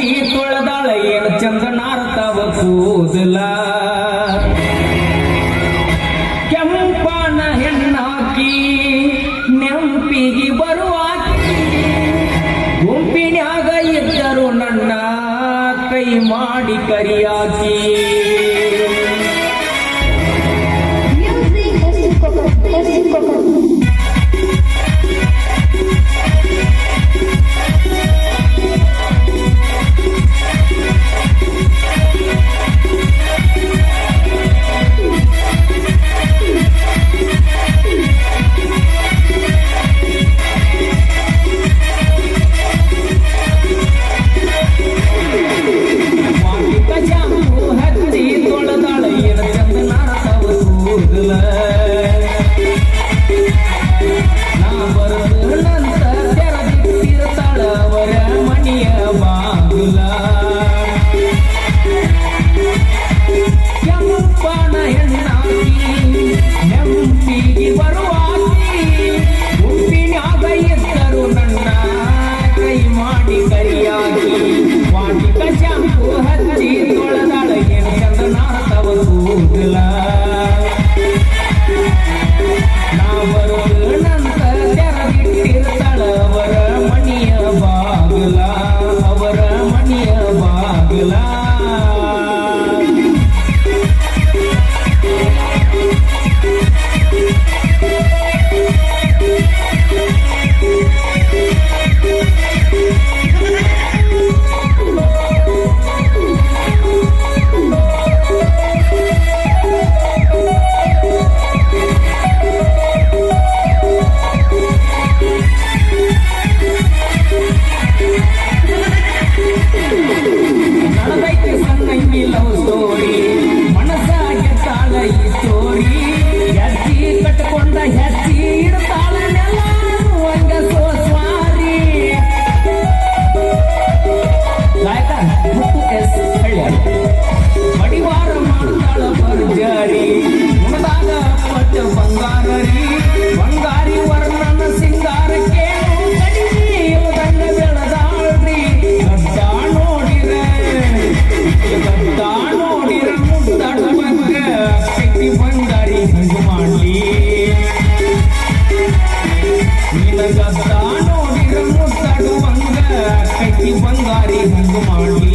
ಈ ತೊಳೆದಾಳ ಏನು ಚಂದ್ರನಾರತಾವ ಕೂದಲ ಕೆಂಪನ ಹೆಣ್ಣಾಕಿ ನೆಂಪಿಗೆ ಬರುವಾಕಿ ಗುಂಪಿನ್ಯಾಗ ಇದ್ದರು ನನ್ನ ಕೈ ಮಾಡಿ ಕರಿಯಾಕಿ. ಕೈ ಬಂಗಾರಿ ಹಂಗು ಮಾಡಿ.